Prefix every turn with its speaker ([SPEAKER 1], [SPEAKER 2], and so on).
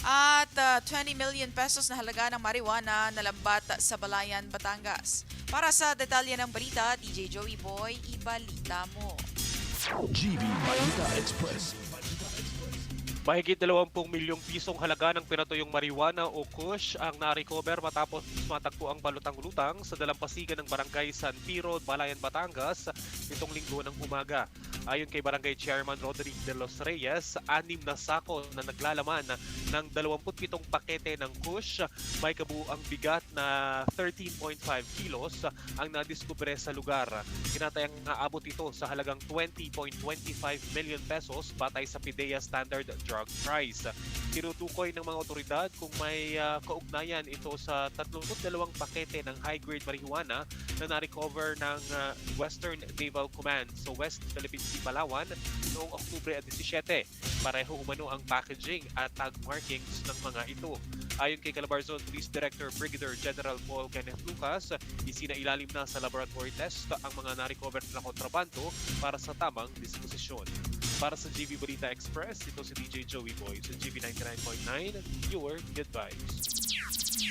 [SPEAKER 1] At ah, 20 million pesos na halaga ng marijuana nalambat sa Balayan, Batangas. Para sa detalye ng balita, DJ Joey Boy, ibalita mo.
[SPEAKER 2] GB Balita Express.
[SPEAKER 3] Mahigit 20 milyong pisong halaga ng pinatuyong marijuana o kush ang na-recover matapos matagpo ang balutang-lutang sa dalampasigan ng barangay San Piro, Balayan, Batangas nitong linggo ng umaga. Ayon kay Barangay Chairman Roderick de los Reyes, anim na sako na naglalaman ng 27 pakete ng kush, may kabuuang bigat na 13.5 kilos ang nadiskubre sa lugar. Kinatayang naabot ito sa halagang 20.25 million pesos batay sa PIDEA Standard Drug Price. Tinutukoy ng mga otoridad kung may ah, kaugnayan ito sa 32 pakete ng high-grade marijuana na na-recover ng ah, Western Naval Command sa West Philippine Sea, Palawan noong Oktubre 17. Pareho umano ang packaging at tag markings ng mga ito. Ayon kay Calabarzon Police Director Brigadier General Paul Kenneth Lucas, isinailalim na sa laboratory test ang mga na-recover na kontrabando para sa tamang disposisyon. Para sa GB Balita Express, ito si DJ Joey Boy sa GB 99.9, your good vibes.